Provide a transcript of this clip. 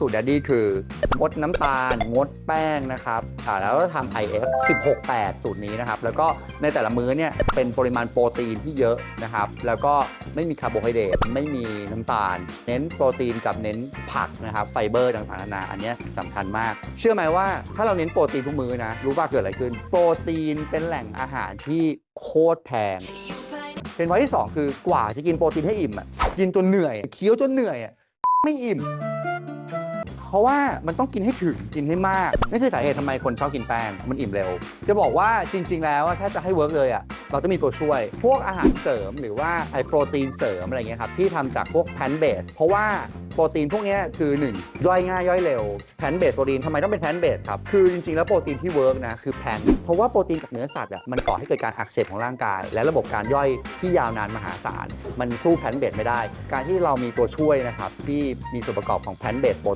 สูตร Daddy คืองดน้ำตาล งดแป้งนะครับอ่าแล้วก็ทำ IF 16-8 สูตรนี้นะครับ แล้วก็ในแต่ละมื้อเนี่ยเป็นปริมาณโปรตีนที่เยอะนะครับ แล้วก็ไม่มีคาร์โบไฮเดรตไม่มีน้ำตาล เน้นโปรตีนกับเน้นผักนะครับ ไฟเบอร์ต่างๆนานาอันนี้สำคัญมาก เชื่อไหมว่าถ้าเราเน้นโปรตีนทุกมื้อนะ รู้ป่ะเกิดอะไรขึ้น โปรตีนเป็นแหล่งอาหารที่โคตรแพงเป็นวันที่ 2 คือกว่าจะกินโปรตีนให้อิ่มอะกินจนเหนื่อยเคี้ยวจนเหนื่อยอะไม่อิ่ม เพราะว่ามันต้องกินให้ถึงกินให้มากนี่คือสาเหตุทำไมคนชอบกินแป้งมันอิ่มเร็ว จะบอกว่าจริง ๆ แล้วถ้าจะให้เวิร์กเลยอะเราต้องมีตัวช่วย พวกอาหารเสริมหรือว่าไอโปรตีนเสริมอะไรเงี้ยครับที่ทำจากพวกแพนเบสเพราะว่าโปรตีนพวกนี้คือ1ย่อยง่ายย่อยเร็วแพนเบสโปรตีนทำไมต้องเป็นแพนเบสครับ คือจริงๆแล้วโปรตีนที่เวิร์กนะคือแพนเพราะว่าโปรตีนจากเนื้อสัตว์อะมันก่อให้เกิดการอักเสบของร่างกาย และระบบการย่อยที่ยาวนานมหาศาล มันสู้แพนเบสไม่ได้ การที่เรามีตัวช่วยนะครับที่มีส่วนประกอบของแพนเบสโปร